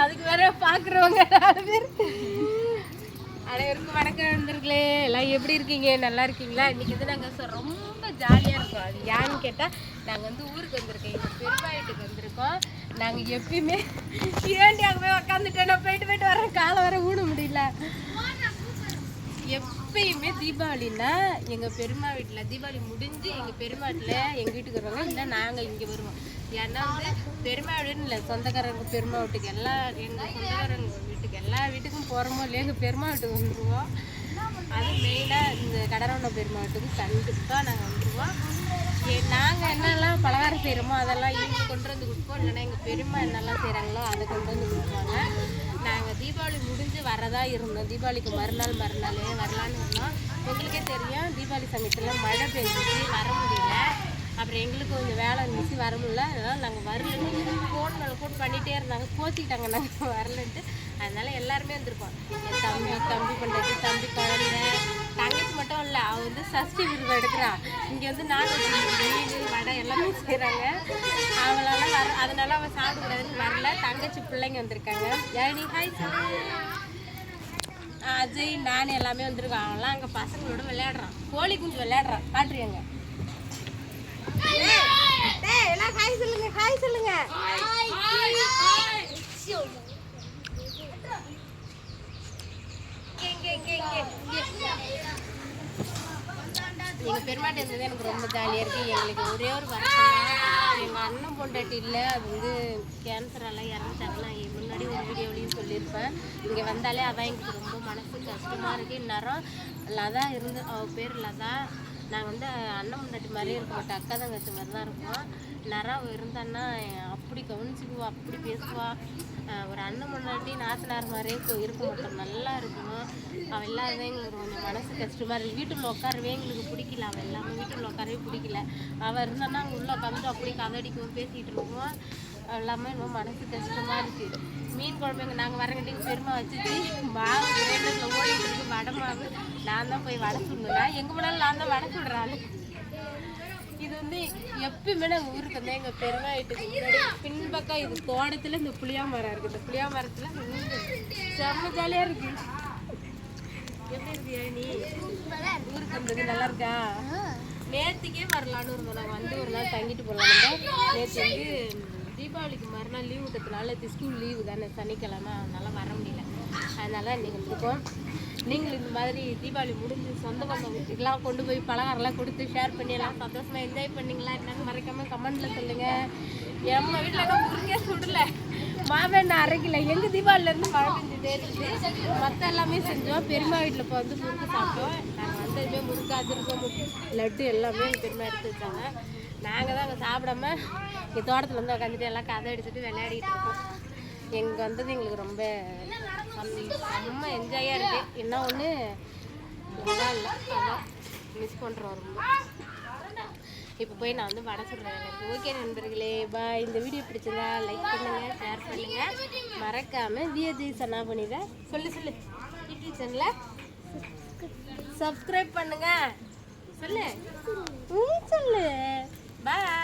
அதுக்கு வேற பாக்குறவங்க அனைவருக்கும் வணக்கம் நண்பர்களே. எல்லாம் எப்படி இருக்கீங்க? நல்லா இருக்கீங்களா? இன்னைக்கு வந்து நாங்கள் ரொம்ப ஜாலியாக இருக்கோம். அது ஏன்னு கேட்டால் நாங்கள் வந்து ஊருக்கு வந்திருக்கோம். எங்கள் பெருமா வீட்டுக்கு வந்திருக்கோம். நாங்கள் எப்பயுமே ஏண்டி அங்கே போய் உக்காந்துட்டேன் நான் போயிட்டு போயிட்டு வர காலை வர ஊட முடியல. தீபாவளின்னா எங்கள் பெருமா வீட்டில் தீபாவளி முடிஞ்சு எங்கள் பெருமா வீட்டில் எங்கள் வீட்டுக்கு வருவாங்க. இல்லை நாங்கள் இங்கே வருவோம். ஏன்னா வந்து பெருமா வீடுன்னு இல்லை சொந்தக்காரங்க பெருமா வீட்டுக்கு எல்லா எங்கள் சொந்தக்காரங்க வீட்டுக்கு எல்லா வீட்டுக்கும் போகிறோமோ இல்லையா எங்கள் பெருமா வீட்டுக்கு வந்துடுவோம் அது மெயினாக இந்த கடரவண்ண பெருமா வீட்டுக்கு கண்டிப்பாக நாங்கள் வந்துடுவோம் நாங்கள் என்னெல்லாம் பலகாரம் செய்கிறோமோ அதெல்லாம் இவங்க கொண்டு வந்து கொடுப்போம். இல்லைன்னா எங்கள் பெருமா என்னெல்லாம் செய்கிறாங்களோ அதை கொண்டு வந்து கொடுப்பாங்க. நாங்கள் தீபாவளி முடி வரதா இருந்தோம். தீபாவளிக்கு மறுநாள் மறுநாள் வரலான்னு இருந்தோம். உங்களுக்கே தெரியும் தீபாவளி சமயத்தில் மழை பெஞ்சிச்சு வர முடியல. அப்புறம் எங்களுக்கு கொஞ்சம் வேலை இருந்துச்சு வர முடியல. அதனால் நாங்கள் வரலன்னு ஃபோன் மேலே ஃபோன் பண்ணிகிட்டே இருந்தாங்க. கோச்சிக்கிட்டாங்க நாங்கள் வரலன்ட்டு. அதனால் எல்லாருமே வந்திருக்கோம். என் தம்பி தம்பி பண்ணுறது தம்பி குழந்தை தங்கச்சி மட்டும் இல்லை அவள் வந்து சஷ்டி விருது எடுக்கிறான். இங்கே வந்து நான்வெஜ் மீன் வடை எல்லாமே செய்கிறாங்க அவளால வர அதனால அவள் சாப்பிடக்கூடாதுன்னு வரல. தங்கச்சி பிள்ளைங்க வந்திருக்காங்க. யானி ஹாய் சார் அஜய் நான் எல்லாமே வந்திருக்கோம். அவன்லாம் அங்கே பசங்களோட விளையாடுறான். கோழி குஞ்சு விளையாடுறான். காட்டுறியாங்க. எல்லாம் ஹாய் சொல்லுங்க ஹாய் சொல்லுங்க. இங்க, இங்க, இங்க, இங்க, இங்க. எங்க பெருமாட்ட இருந்தது எனக்கு ரொம்ப ஜாலியாக இருக்குது எங்களுக்கு ஒரே ஒரு வருஷம் எங்கள் அண்ணன் பொண்டாட்டி இல்லை. அது வந்து கேன்சரால இறந்துட்டாங்க நான் இ- முன்னாடி ஒரு வீடியோலையும் சொல்லியிருப்பேன். இங்கே வந்தாலே அதான் எங்களுக்கு ரொம்ப மனசு கஷ்டமாக இருக்குது இந்நேரம் லதா இருந்து அவள் பேர் லதா. நாங்கள் வந்து அண்ணன் முன்னாடி மாதிரியே இருக்க மாட்டோம் அக்கா தங்கச்சி மாதிரி தான் இருக்கோம். நேரம் அவள் இருந்தான்னா அப்படி கவனிச்சுக்குவா அப்படி பேசுவா. ஒரு அண்ணன் முன்னாடி நாத்தனார் மாதிரியே இருக்க மாட்டோம் நல்லா இருக்கணும் அவள் எல்லாருமே எங்களுக்கு கொஞ்சம் மனசு கஷ்டமாக இருக்குது வீட்டில் உட்காரவே எங்களுக்கு பிடிக்கல. அவள் எல்லாமே வீட்டில் உட்காரவே பிடிக்கல. அவள் இருந்தான்னா அங்கே உள்ளே உட்காந்துட்டு அப்படி கதடிக்குவோம் பேசிகிட்டு இருப்போம் எல்லாமே ரொம்ப மனசு கஷ்டமாக இருக்குது மீன் குழம்புங்க நாங்கள் வரங்கட்டிக்கு பெருமை வச்சுட்டு மாவு கிரைண்டரில் ஓடிட்டு இருக்கு வடை மாவு. நான் தான் போய் வடை சுடணும் எங்கே போனாலும் நான் தான் வடை சுடுற ஆளு. இது வந்து எப்பயுமே நாங்கள் ஊருக்கு வந்தா எங்கள் பெருமா வீட்டுக்கு முன்னாடி பின்பக்கம் இது தோட்டத்தில் இந்த புளியா மரம் இருக்குது இந்த புளியா மரத்தில் செம்ம ஜாலியாக இருக்கு. எப்படி இருக்கியா நீ? ஊருக்கு வந்தது நல்லா இருக்கா? நேற்றுக்கே வரலான்னு இருந்தோம். நாங்கள் வந்து ஒரு நாள் தங்கிட்டு போகலாம் நேற்று வந்து தீபாவளிக்கு மறுநாள் லீவு விட்டதுனால ஸ்கூல் லீவு தானே சனிக்கிழமை அதனால் வர முடியல. அதனால் நீங்கள் வந்திருக்கோம். நீங்களும் இந்த மாதிரி தீபாவளி முடிஞ்சு சொந்த பந்தம் வீட்டுக்கெலாம் கொண்டு போய் பலகாரம்லாம் கொடுத்து ஷேர் பண்ணி எல்லாம் சந்தோஷமாக என்ஜாய் பண்ணீங்களா என்னன்னு மறக்காம கமெண்டில் சொல்லுங்கள் நம்ம வீட்டில் தான் முருகே சுடல. மாவே அரைக்கல. எங்கள் தீபாவளிலேருந்து மழை பெஞ்சுட்டே இருந்துச்சு. மற்ற எல்லாமே செஞ்சோம். பெருமா வீட்டில் இப்போ வந்து முறுக்கு சாப்பிட்டோம். நாங்கள் வந்ததுமே முறுக்கு அதிரசம் லட்டு எல்லாமே எங்கள் பெரியம்மா எடுத்து வச்சாங்க. நாங்கள் தான் அங்கே சாப்பிடாம இங்கே தோட்டத்தில் வந்து உட்காந்துட்டு எல்லாம் கதை அடிச்சுட்டு விளையாடிட்டு இருக்கோம். எங்கே வந்தது எங்களுக்கு ரொம்ப ரொம்ப என்ஜாயாக இருக்குது என்ன ஒன்று நல்லா இல்லை. அதான் மிஸ் பண்ணுறோம் ரொம்ப. இப்போ போய் நான் வந்து வடை சொல்கிறேன் எனக்கு. ஓகே நண்பர்களே பாய் இந்த வீடியோ பிடிச்சதா லைக் பண்ணுங்க ஷேர் பண்ணுங்கள் மறக்காமல் விஜய் சனா பண்ணிட சொல்லு சொல்லு. யூடியூப் சேனலை சப்ஸ்கிரைப் பண்ணுங்கள் சொல்லு. நீ சொல்லு. பாய்